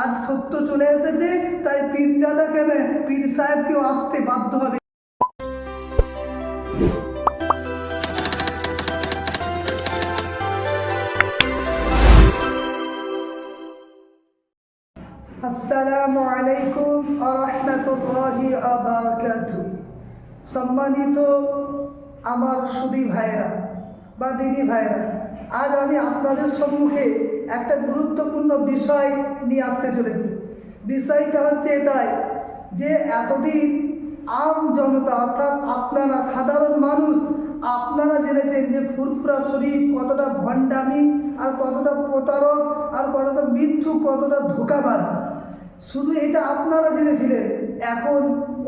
আজ সত্য চলে এসেছে, তাই পীরজাদা কেন? পীর সাহেবকেও আসতে বাধ্য হবে। আসসালামু আলাইকুম আরহামতুল্লাহি আবারাকাতু সম্মানিত আমার সুদী ভাইরা বা দিদি ভাইরা আজ আমি আপনাদের সম্মুখে একটা গুরুত্বপূর্ণ বিষয় নিয়ে আসতে চলেছি। বিষয়টা হচ্ছে এটাই যে এতদিন আম জনতা অর্থাৎ আপনারা সাধারণ মানুষ, আপনারা জেনেছেন যে ফুরফুরা শরীফ কতটা ভণ্ডামি আর কতটা প্রতারক আর কতটা মিথ্যু কতটা ধোকাবাজ। শুধু এটা আপনারা জেনেছিলেন, এখন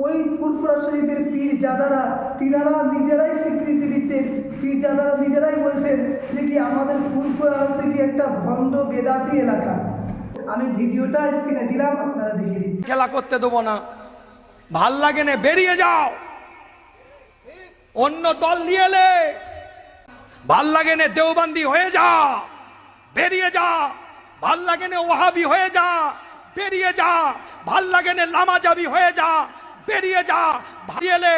ওই ফুরফুরা শরীফের পীর জাদারা, তিনারা নিজেরাই স্বীকৃতি দিচ্ছেন। পীর জাদারা নিজেরাই বলছেন যে কি আমাদের ফুরফুরা হচ্ছে কি একটা ভণ্ড বেদাতি এলাকা। আমি ভিডিওটা স্ক্রিনে দিলাম, আপনারা দেখে দিন খেলা করতে দেবো না। ভালো লাগে না, বেরিয়ে যাও। অন্য দল নিয়ে এলে। ভালো লাগে না, দেওবান্দি হয়ে যা। বেরিয়ে যা। ভালো লাগে না, ওহাবি হয়ে যা। বেরিয়ে যা। ভালো লাগে না, লামাজাবি হয়ে যা। বেরিয়ে যা ভারী এলে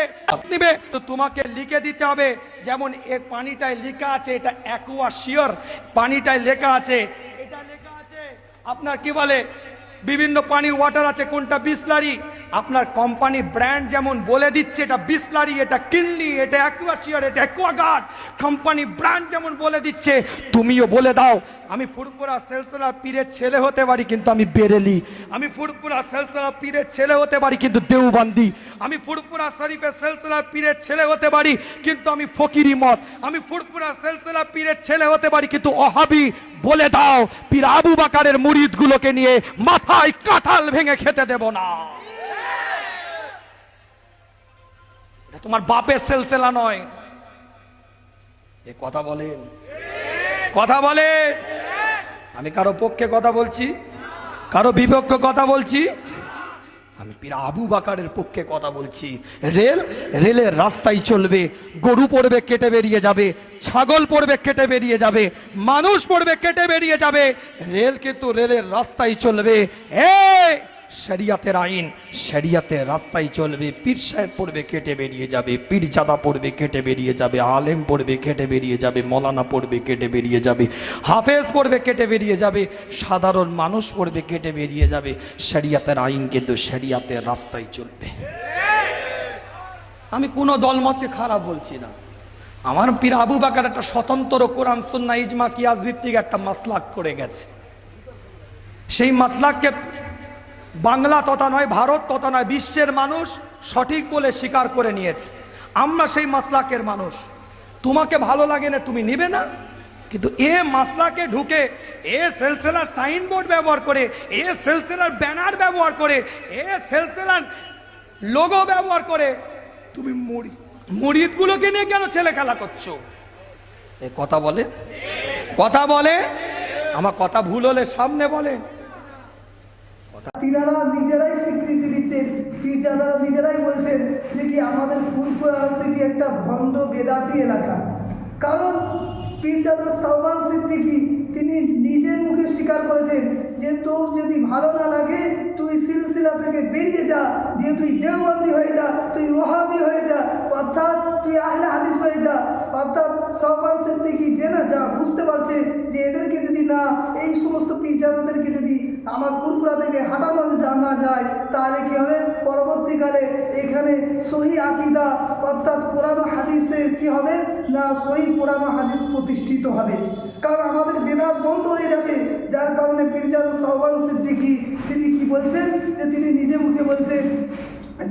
নিবে। তো তোমাকে লিখে দিতে হবে, যেমন এর পানিটায় লেখা আছে, এটা অ্যাকুয়া শিওর পানিটায় লেখা আছে, এটা লেখা আছে। আপনার কি বলে? বিভিন্ন পানির ওয়াটার আছে, কোনটা বিসলারি? আপনার কোম্পানি ব্র্যান্ড যেমন বলে দিচ্ছে, এটা বিসলারি, এটা কিনলি এটা অ্যাকুয়াশিয়ার, এটা অ্যাকুয়াগার্ড। কোম্পানি ব্র্যান্ড যেমন বলে দিচ্ছে, তুমিও বলে দাও। আমি ফুরফুরা সেলসেলা পীরের ছেলে হতে পারি, কিন্তু আমি বেরেলি। আমি ফুরফুরা সেলসেলা পীরের ছেলে হতে পারি, কিন্তু দেওবান্দি। আমি ফুরফুরা শরীফের সেলসেলা পীরের ছেলে হতে পারি, কিন্তু আমি ফকিরি মত আমি ফুরফুরা সেলসেলা পীরের ছেলে হতে পারি, কিন্তু অহাবি বলে দাও, পীর আবু বাকারের মুরিদগুলোকে নিয়ে মাথায় কাঁঠাল ভেঙে খেতে দেব না। তোমার বাপের সেলসেলা নয়। এ কথা বলেন। কথা বলে আমি কারও পক্ষে কথা বলছি? কারও বিপক্ষে কথা বলছি? আমি পীর আবু বাকারের পক্ষে কথা বলছি। রেল, রেলের রাস্তায় চলবে, গরু পড়বে, কেটে বেরিয়ে যাবে, ছাগল পড়বে, কেটে বেরিয়ে যাবে, মানুষ পড়বে, কেটে বেরিয়ে যাবে। রেল কিন্তু রেলের রাস্তায় চলবে। এ শরিয়াতের আইন, শরিয়াতের রাস্তায় চলবে, পীর সাহেব পড়বে, কেটে বেরিয়ে যাবে পীর জাদা পড়বে, কেটে বেরিয়ে যাবে, আলেম পড়বে, কেটে বেরিয়ে যাবে, মৌলানা পড়বে, কেটে বেরিয়ে যাবে, হাফেজ পড়বে, কেটে বেরিয়ে যাবে, সাধারণ মানুষ পড়বে, কেটে বেরিয়ে যাবে, শরিয়াতের আইন কিন্তু শরিয়াতের রাস্তায় চলবে। আমি কোনো দলমতকে খারাপ বলছি না। আমার পীর আবু বাকার একটা স্বতন্ত্র কোরআন সুন্না ইজমা, কিয়াস ভিত্তিক একটা মাসলাক করে গেছে। সেই মাসলাককে বাংলা তথা নয়, ভারত তথা নয়, বিশ্বের মানুষ সঠিক বলে স্বীকার করে নিয়েছে। আমরা সেই মাসলাকের মানুষ। তোমাকে ভালো লাগে না, তুমি নিবে না। কিন্তু এ মাসলাকে ঢুকে, এ সেলসেলার সাইনবোর্ড ব্যবহার করে, এ সেলসেলার ব্যানার ব্যবহার করে, এ সেলসেলার লোগো ব্যবহার করে তুমি মুড়ি মুড়িদগুলোকে নিয়ে কেন ছেলে খেলা করছ? এ কথা বলে? কথা বলে? আমার কথা ভুল হলে সামনে বলে। তিনারা নিজেরাই স্বীকৃতি দিচ্ছেন পীরজাদারা নিজেরাই বলছেন যে কি আমাদের ফুরফুরা হচ্ছে কি একটা ভণ্ড বেদাতি এলাকা। কারণ পীরজাদা সালমান সিদ্দিকী, তিনি নিজের মুখে স্বীকার করেছেন যে তোর যদি ভালো না লাগে, তুই সিলসিলা থেকে বেরিয়ে যা, দিয়ে তুই দেওবন্দি হয়ে যা, তুই ওহাবি হয়ে যা, অর্থাৎ তুই আহলে হাদিস হয়ে যা। অর্থাৎ সালমান সিদ্দিকী না যা বুঝতে পারছে যে এদেরকে যদি না, এই সমস্ত পীরজাদাদেরকে যদি আমার ফুরফুরা থেকে হাঁটানো জানা যায়, তাহলে কি হবে? পরবর্তীকালে এখানে সহি আকিদা, অর্থাৎ কোরআন হাদিসের কি হবে? না সহি কোরআন হাদিস প্রতিষ্ঠিত হবে। কারণ আমাদের বেদাত বন্ধ হয়ে যাবে, যার কারণে পীরজাদ সহবান সিদ্দিকী, তিনি কি বলছেন? যে তিনি নিজে মুখে বলছেন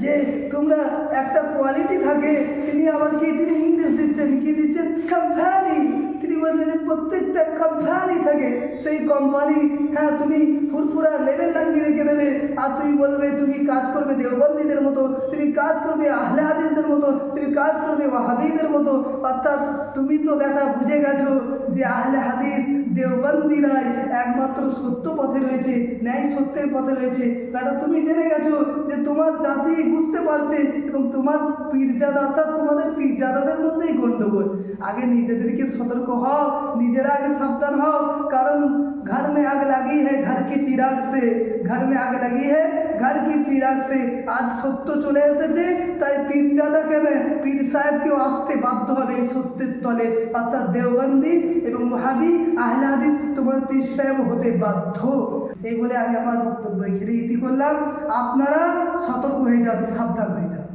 যে, তোমরা একটা কোয়ালিটি থাকে, তিনি আবার কি, তিনি ইংলিশ দিচ্ছেন, কি দিচ্ছেন? কোম্পানি তিনি বলছেন যে প্রত্যেকটা কোম্পানি থাকে, সেই কোম্পানি হ্যাঁ তুমি ফুরফুরা লেভেল লাগিয়ে রেখে দেবে, আর তুমি বলবে, তুমি কাজ করবে দেওবন্দীদের মতো, তুমি কাজ করবে আহলে হাদিসদের মতো, তুমি কাজ করবে ওয়াহাবিদের মতো, অর্থাৎ তুমি তো বেটা বুঝে গেছো যে আহলে হাদিস দেওবন্দিরাই একমাত্র সত্য পথে রয়েছে ন্যায় সত্যের পথে রয়েছে বেটা তুমি জেনে গেছো যে তোমার জাতি বুঝতে পারছে এবং তোমার পীরজাদা অর্থাৎ তোমাদের পীরজাদাদের মধ্যেই গণ্ডগোল আগে নিজেদেরকে সতর্ক হও নিজেরা আগে সাবধান হও কারণ घर में आग लगी है घर के चिराग से घर में आग लगी है घर की चिराग से আজ সত্য চলে এসেছে তাই পীরজাদা কেন পীর সাহেবকেও আসতে বাধ্য হবে এই সত্যের তলে অর্থাৎ দেওবন্দি এবং ওহাবি আহলে হাদিস তোমার পীর সাহেব হতে বাধ্য এই বলে আমি আমার বক্তব্য এখানে ইতি করলাম আপনারা সতর্ক হয়ে যান সাবধান হয়ে যান